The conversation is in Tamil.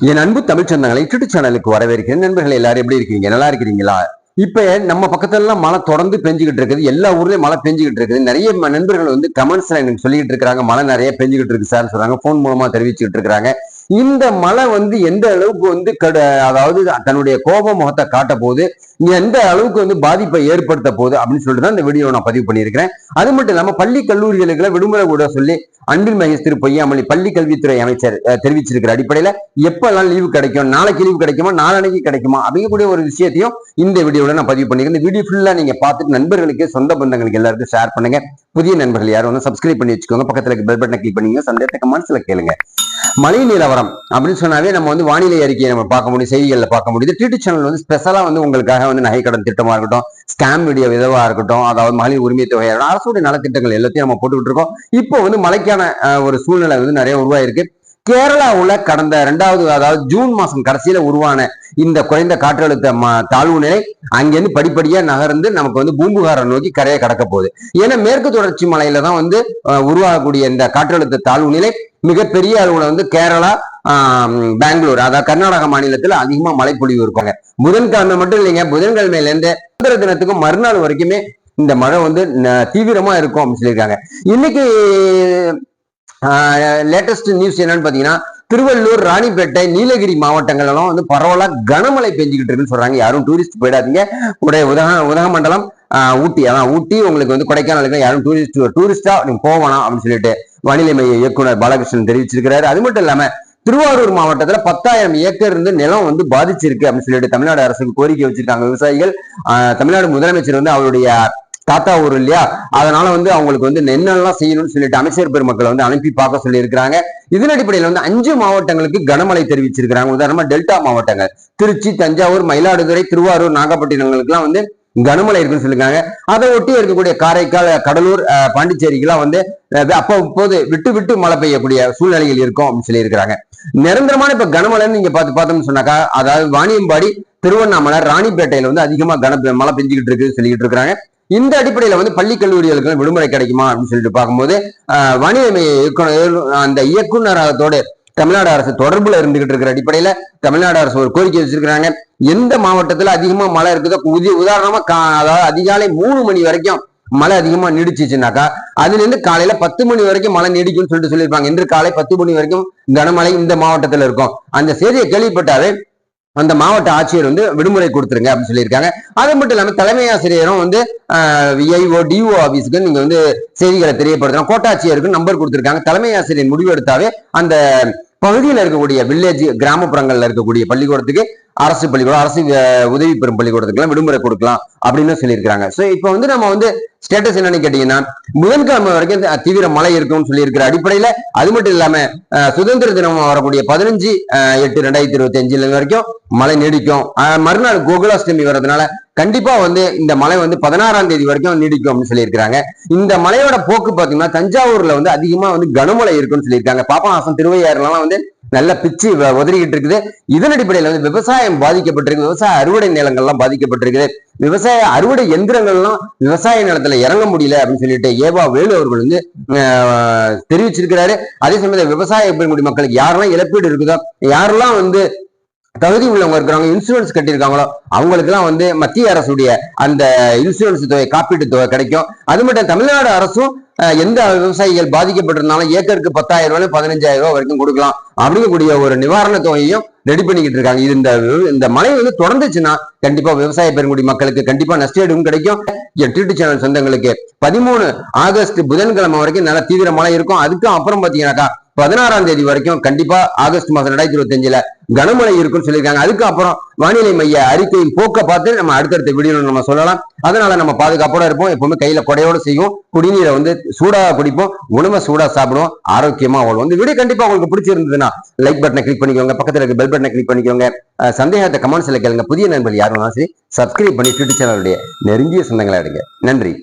என் அன்பு தமிழ் சொந்தங்களை யூடியூப் சேனலுக்கு வரவேற்கிறேன். நண்பர்கள் எல்லாரும் எப்படி இருக்கீங்க? நல்லா இருக்கிறீங்களா? இப்ப நம்ம பக்கத்துல எல்லாம் மழை தொடர்ந்து பெஞ்சுக்கிட்டு இருக்குது. எல்லா ஊர்லயும் மழை பெஞ்சுக்கிட்டு இருக்குது. நிறைய நண்பர்கள் வந்து கமெண்ட்ஸ்ல எனக்கு சொல்லிக்கிட்டு இருக்காங்க மழை நிறைய பெஞ்சுக்கிட்டு இருக்கு சார் சொல்றாங்க. போன் மூலமா தெரிவிச்சுக்கிட்டு இருக்காங்க இந்த மலை வந்து எந்த அளவுக்கு வந்து கட அதாவது தன்னுடைய கோப முகத்தை காட்ட போது எந்த அளவுக்கு வந்து பாதிப்பை ஏற்படுத்த போகுது அப்படின்னு சொல்லிட்டு தான் இந்த வீடியோ நான் பதிவு பண்ணியிருக்கிறேன். அது மட்டும் இல்லாம பள்ளி கல்லூரிகளுக்கு விடுமுறை கூட சொல்லி அன்பில் மகேஷ் திரு பொய்யாமொழி பள்ளி கல்வித்துறை அமைச்சர் தெரிவிச்சிருக்கிற அடிப்படையில எப்பெல்லாம் லீவு கிடைக்கும் நாளைக்கு லீவு கிடைக்குமா நாளன்னைக்கு கிடைக்குமா அப்படிங்கக்கூடிய ஒரு விஷயத்தையும் இந்த வீடியோவில் நான் பதிவு பண்ணிக்கிறேன் இந்த வீடியோ ஃபுல்லா நீங்க பார்த்துட்டு நண்பர்களுக்கு சொந்த பந்தங்களுக்கு எல்லாருக்கும் ஷேர் பண்ணுங்க. புதிய நண்பர்கள் யாரும் வந்து சப்ஸ்கிரைப் பண்ணி வச்சுக்கோங்க. பக்கத்துல பெல் பட்டனை கிளிக் பண்ணிங்க சந்தேகத்தை கமெண்ட்ஸ்ல கேளுங்க. மழை நிலவரம் அப்படின்னு சொன்னாவே நம்ம வந்து வானிலை அறிக்கையை நம்ம பார்க்க முடியும் செய்திகளில் பார்க்க முடியுது டிடி சேனல் வந்து ஸ்பெஷலாக வந்து உங்களுக்காக வந்து நகைக்கடன் திட்டமா இருக்கட்டும் ஸ்கேம் வீடியோ விதவா இருக்கட்டும் அதாவது மகளிர் உரிமை தொகை அரசுடைய நலத்திட்டங்கள் எல்லாத்தையும் நம்ம போட்டுக்கிட்டு இருக்கோம். இப்போ வந்து மழைக்கான ஒரு சூழ்நிலை வந்து நிறைய உருவாயிருக்கு. கேரளாவுல கடந்த ரெண்டாவது அதாவது ஜூன் மாசம் கடைசியில உருவான இந்த குறைந்த காற்றழுத்த தாழ்வு நிலை அங்கிருந்து படிப்படியா நகர்ந்து நமக்கு வந்து பூம்புகாரை நோக்கி கரையை கடக்க போகுது. ஏன்னா மேற்கு தொடர்ச்சி மலையில தான் வந்து உருவாகக்கூடிய இந்த காற்றழுத்த தாழ்வு நிலை மிகப்பெரிய அளவுல வந்து கேரளா பெங்களூர் அதாவது கர்நாடக மாநிலத்துல அதிகமா மழைப்பொழிவு இருப்பாங்க புதன்கிழமை மட்டும் இல்லைங்க புதன்கிழமையில இருந்து சுதந்திர தினத்துக்கும் மறுநாள் வரைக்குமே இந்த மழை வந்து ந- தீவிரமா இருக்கும் அப்படின்னு சொல்லியிருக்காங்க. இன்னைக்கு லேட்டஸ்ட் நியூஸ் என்னன்னு பாத்தீங்கன்னா திருவள்ளூர் ராணிப்பேட்டை நீலகிரி மாவட்டங்கள்லாம் வந்து பரவலா கனமழை பெஞ்சுக்கிட்டு இருக்குன்னு சொல்றாங்க. யாரும் டூரிஸ்ட் போயிடாதீங்க. உடைய உதக உதகமண்டலம் ஆஹ், ஊட்டி அதான் ஊட்டி உங்களுக்கு வந்து கொடைக்கானலுக்கு யாரும் டூரிஸ்ட் டூரிஸ்டா நீங்க போகலாம் அப்படின்னு சொல்லிட்டு. வானிலை மைய இயக்குனர் பாலகிருஷ்ணன் தெரிவிச்சிருக்கிறாரு. அது மட்டும் இல்லாம திருவாரூர் மாவட்டத்துல பத்தாயிரம் ஏக்கர் இருந்து நிலம் வந்து பாதிச்சிருக்கு அப்படின்னு சொல்லிட்டு தமிழ்நாடு அரசுக்கு கோரிக்கை வச்சிருக்காங்க விவசாயிகள். தமிழ்நாடு முதலமைச்சர் வந்து அவருடைய தாத்தா ஊர் இல்லையா? அதனால வந்து அவங்களுக்கு வந்து என்னெல்லாம் செய்யணும்னு சொல்லிட்டு அமைச்சர் பெருமக்களை வந்து அனுப்பி பார்க்க சொல்லியிருக்கிறாங்க. இதன் அடிப்படையில் வந்து அஞ்சு மாவட்டங்களுக்கு கனமழை தெரிவிச்சிருக்கிறாங்க. உதாரணமா டெல்டா மாவட்டங்கள் திருச்சி தஞ்சாவூர் மயிலாடுதுறை திருவாரூர் நாகப்பட்டினங்களுக்குலாம் வந்து கனமழை இருக்குன்னு சொல்லிருக்காங்க அதை ஒட்டி இருக்கக்கூடிய காரைக்கால் கடலூர் பாண்டிச்சேரிக்கெல்லாம் வந்து அப்போ இப்போது விட்டு விட்டு மழை பெய்யக்கூடிய சூழ்நிலைகள் இருக்கும் அப்படின்னு சொல்லியிருக்கிறாங்க. நிரந்தரமான இப்ப கனமழைன்னு நீங்க பார்த்து பார்த்தோம்னு சொன்னாக்கா அதாவது வாணியம்பாடி திருவண்ணாமலை ராணிப்பேட்டையில வந்து அதிகமா கன மழை பெஞ்சுக்கிட்டு இருக்கு சொல்லிக்கிட்டு இருக்காங்க இந்த அடிப்படையில வந்து பள்ளி கல்லூரிகளுக்கு விடுமுறை கிடைக்குமா அப்படின்னு சொல்லிட்டு பார்க்கும்போது ஆஹ், வானிலை அந்த இயக்குநரகத்தோடு தமிழ்நாடு அரசு தொடர்புல இருந்துகிட்டு இருக்கிற அடிப்படையில தமிழ்நாடு அரசு ஒரு கோரிக்கை வச்சிருக்கிறாங்க. எந்த மாவட்டத்துல அதிகமா மழை இருக்குதோ உதி- உதாரணமா கா- அதாவது அதிகாலை மூணு மணி வரைக்கும் மழை அதிகமா நீடிச்சிச்சுனாக்கா அதுல இருந்து காலையில பத்து மணி வரைக்கும் மழை நீடிக்கும்னு சொல்லிட்டு சொல்லியிருப்பாங்க. இன்று காலை பத்து மணி வரைக்கும் கனமழை இந்த மாவட்டத்துல இருக்கும். அந்த செய்தியை கேள்விப்பட்டாவே அந்த மாவட்ட ஆட்சியர் வந்து விடுமுறை கொடுத்துருங்க அப்படின்னு சொல்லியிருக்காங்க. அது மட்டும் இல்லாம தலைமை ஆசிரியரும் வந்து விஐஓ டிஓ ஆஃபீஸுக்கு நீங்க வந்து செய்திகளை தெரியப்படுத்தணும். கோட்டாட்சியருக்கு நம்பர் கொடுத்துருக்காங்க. தலைமை ஆசிரியர் முடிவு எடுத்தாவே அந்த பகுதியில் இருக்கக்கூடிய வில்லேஜ் கிராமப்புறங்களில் இருக்கக்கூடிய பள்ளிக்கூடத்துக்கு அரசு பள்ளிக்கூடம் அரசு உதவி பெறும் பள்ளிக்கூடத்துக்குலாம் விடுமுறை கொடுக்கலாம் அப்படின்னு சொல்லியிருக்கிறாங்க. ஸோ இப்போ வந்து நம்ம வந்து ஸ்டேட்டஸ் என்னன்னு கேட்டீங்கன்னா புதன்கிழமை வரைக்கும் தீவிர மழை இருக்கும்னு சொல்லியிருக்கிற அடிப்படையில அது மட்டும் இல்லாம சுதந்திர தினம் வரக்கூடிய பதினஞ்சு எட்டு ரெண்டாயிரத்தி இருபத்தி அஞ்சுல வரைக்கும் மழை நீடிக்கும். மறுநாள் கோகுலாஷ்டமி வர்றதுனால கண்டிப்பா வந்து இந்த மழை வந்து பதினாறாம் தேதி வரைக்கும் நீடிக்கும் அப்படின்னு சொல்லியிருக்காங்க இந்த மலையோட போக்கு பாத்தீங்கன்னா தஞ்சாவூர்ல வந்து அதிகமா வந்து கனமழை இருக்குன்னு சொல்லியிருக்காங்க. பாபநாசம் திருவையாறுலாம் வந்து நல்ல பிச்சு வ- உதறிக்கிட்டு இருக்குது இதன் அடிப்படையில் வந்து விவசாயம் பாதிக்கப்பட்டிருக்கு. விவசாய அறுவடை நிலங்கள்லாம் பாதிக்கப்பட்டிருக்குது. விவசாய அறுவடை எந்திரங்கள்லாம் விவசாய நிலத்துல இறங்க முடியல அப்படின்னு சொல்லிட்டு ஏவா வேலு அவர்கள் வந்து தெரிவிச்சிருக்கிறாரு. அதே சமயத்தில் விவசாய பெருங்குடி மக்களுக்கு யாரெல்லாம் இழப்பீடு இருக்குதோ யாரெல்லாம் வந்து தகுதி உள்ளவங்க இருக்கிறவங்க இன்சூரன்ஸ் கட்டியிருக்காங்களோ அவங்களுக்குலாம் வந்து மத்திய அரசுடைய அந்த இன்சூரன்ஸ் தொகை காப்பீட்டு தொகை கிடைக்கும். அது மட்டும் தமிழ்நாடு அரசும் எந்த விவசாயிகள் பாதிக்கப்பட்டிருந்தாலும் ஏக்கருக்கு பத்தாயிரம் ரூபாய் பதினஞ்சாயிரம் ரூபாய் வரைக்கும் கொடுக்கலாம். அப்படிங்கக்கூடிய ஒரு நிவாரண தொகையும் ரெடி பண்ணிக்கிட்டு இருக்காங்க. இது இந்த இந்த மழை வந்து தொடர்ந்துச்சுன்னா கண்டிப்பா விவசாய பெருங்குடி மக்களுக்கு கண்டிப்பா நஷ்டஈடும் கிடைக்கும். என் சேனல் சொந்தங்களுக்கு பதிமூணு ஆகஸ்ட் புதன்கிழமை வரைக்கும் நல்ல தீவிர மழை இருக்கும். அதுக்கும் அப்புறம் பாத்தீங்கன்னாக்கா பதினாறாம் தேதி வரைக்கும் கண்டிப்பா ஆகஸ்ட் மாசம் ரெண்டாயிரத்தி இருபத்தி அஞ்சுல கனமழை இருக்கும்னு சொல்லியிருக்காங்க. அதுக்கு அப்புறம் வானிலை மைய அறிக்கையின் போக்க பார்த்து நம்ம அடுத்தடுத்த வீடியோ நம்ம சொல்லலாம். அதனால நம்ம பாதுகாப்போட இருப்போம். எப்பவுமே கையில கொடையோட செய்வோம். குடிநீரை வந்து சூடா குடிப்போம். உணவை சூடா சாப்பிடுவோம். ஆரோக்கியமா வாழ்வோம். இந்த வீடியோ கண்டிப்பா உங்களுக்கு பிடிச்சிருந்ததுன்னா லைக் பட்டனை கிளிக் பண்ணிக்கோங்க. பக்கத்துல இருக்க பெல் பட்டனை கிளிக் பண்ணிக்கோங்க. சந்தேகத்தை கமெண்ட்ஸ்ல கேளுங்க. புதிய நண்பர்கள் யாரும் சரி சப்ஸ்கிரைப் பண்ணி யூடியூப் சேனலுடைய நெருங்கிய சொந்தங்களை எடுங்க. நன்றி.